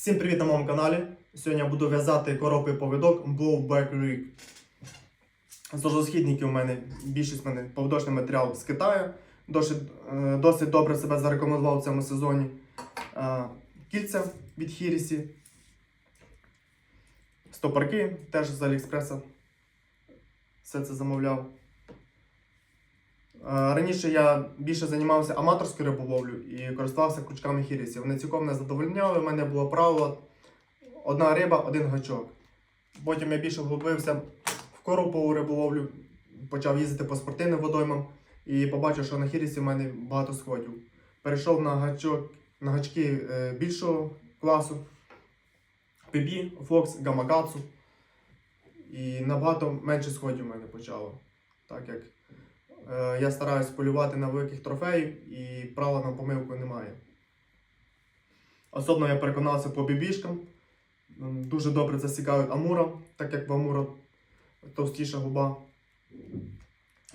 Всім привіт на моєму каналі. Сьогодні я буду в'язати коропи повідок Blowback Rig. З у мене більшість в мене повідочний матеріал з Китаю. Досить, е, досить добре себе зарекомендував в цьому сезоні. Е, Кільця від Хірісі. Стопорки теж з Аліекспреса. Все це замовляв. Раніше я більше займався аматорською риболовлею і користувався крючками хірісів. Вони цілком не задовольняли. У мене було правило одна риба, один гачок. Потім я більше вглубився в коропову риболовлю, почав їздити по спортивним водоймам і побачив, що на хірісі в мене багато сходів. Перейшов на гачок, на гачки е, більшого класу. PB, Fox, Gamakatsu. І набагато менше сходів в мене почало. Так як Я стараюсь полювати на великих трофеїв і права на помилку немає. Особливо я переконався по бібішкам. Дуже добре засікають амура, так як в амура товстіша губа.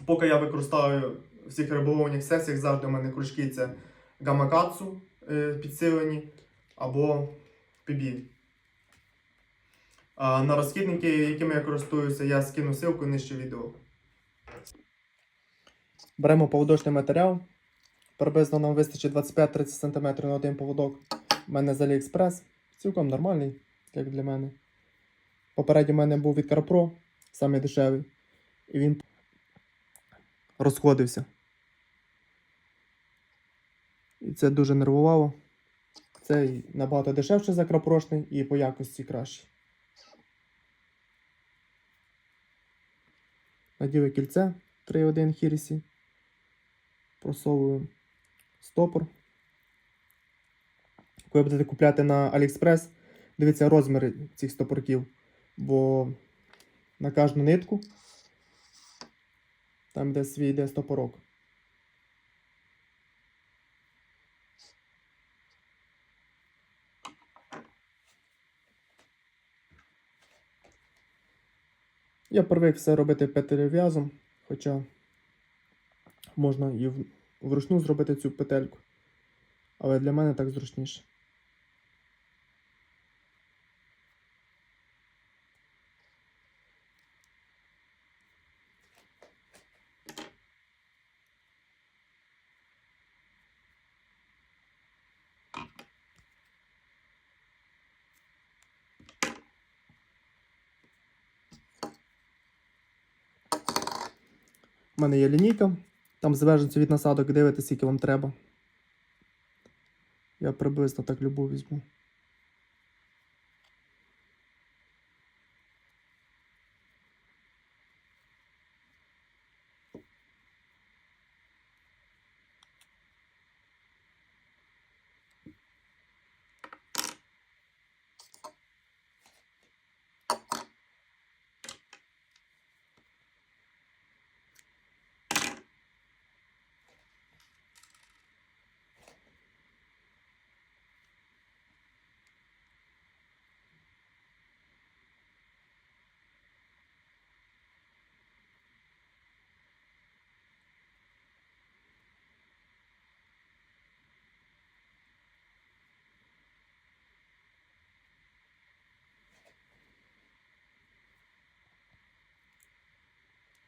Поки я використовую в всіх риболовних сесіях, завжди у мене кружки це гамакацу е, підсилені або. А на розхідники, якими я користуюся, я скину ссылку нижче відео. Беремо поводочний матеріал. Приблизно нам вистачить 25-30 см на один поводок. У мене з AliExpress. Цілком нормальний, як для мене. Попередньо в мене був від CarPro, самий дешевий. І він розходився. І це дуже нервувало. Цей набагато дешевший за крапрошний і по якості кращий. Наділи кільце 3.1 Хірісі просовую стопор. Коли будете купляти на AliExpress, дивіться розміри цих стопорків, бо на кожну нитку там де свій йде стопорок. Я привик все робити петелев'язом, хоча можна і вручну зробити цю петельку. Але для мене так зручніше. У мене є лінійка. Там залежить від насадок, дивитися, скільки вам треба. Я приблизно так любу візьму.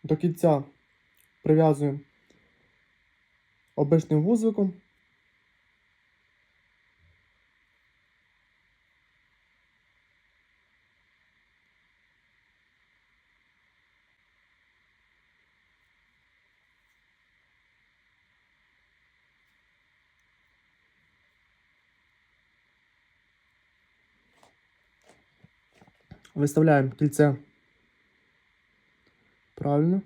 До кільця прив'язуємо обичним вузликом. Виставляємо кільце правильно.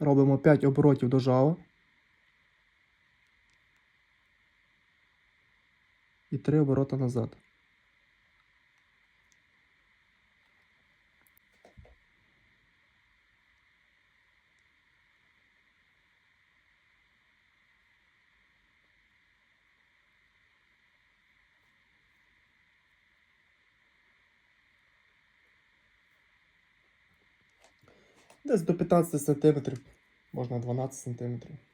Робимо 5 оборотів до жала. і три оборота назад. Десь до 15 см, можна 12 см.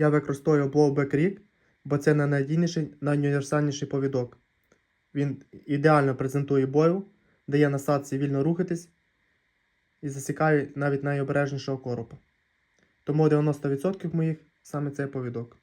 Я використовую Blowback Rig, бо це найнадійніший, найуніверсальніший повідок. Він ідеально презентує бою, дає насадці вільно рухатись і засікає навіть найобережнішого коропа. Тому 90% моїх саме цей повідок.